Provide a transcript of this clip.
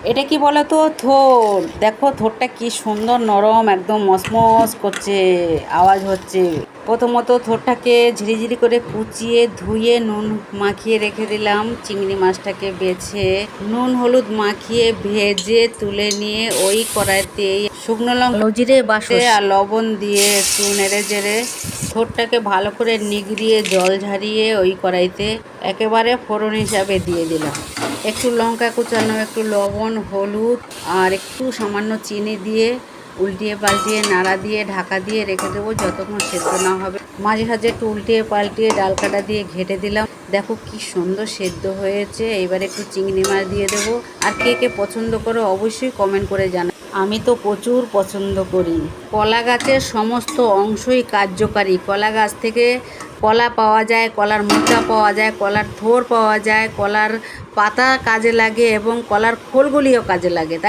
এটা কি বলো তো থোর। দেখো, থোরটা কি সুন্দর, নরম, একদম মসমস করছে, আওয়াজ হচ্ছে। প্রথমত থোরটাকে ঝিরিঝিরি করে কুচিয়ে ধুয়ে নুন মাখিয়ে রেখে দিলাম। চিংড়ি মাছটাকে বেছে নুন হলুদ মাখিয়ে ভেজে তুলে নিয়ে ওই কড়াইতে শুকনো লঙ্কা জিরে বাসে আর লবণ দিয়ে একটু নেড়ে চেড়ে ঠোঁটটাকে ভালো করে নিগড়িয়ে জল ঝারিয়ে ওই কড়াইতে একেবারে ফোড়ন হিসাবে দিয়ে দিলাম। একটু লঙ্কা কুচানো একটু লবণ হলুদ আর একটু সামান্য চিনি দিয়ে উল্টিয়ে পাল্টিয়ে, নাড়া দিয়ে, ঢাকা দিয়ে রেখে দেবো যতক্ষণ সেদ্ধ না হবে। মাঝে সাঝে একটু উল্টিয়ে পাল্টিয়ে ডাল কাটা দিয়ে ঘেটে দিলাম। দেখো কি সুন্দর সেদ্ধ হয়েছে। এবার একটু চিংড়ি মাছ দিয়ে দেবো। আর কে কে পছন্দ করো অবশ্যই কমেন্ট করে জানা আমি তো প্রচুর পছন্দ করি। কলা গাছের সমস্ত অংশই কার্যকারী। কলা গাছ থেকে কলা পাওয়া যায়, কলার মোচা পাওয়া যায়, কলার থোর পাওয়া যায়, কলার পাতা কাজে লাগে এবং কলার খোলগুলিও কাজে লাগে। তাই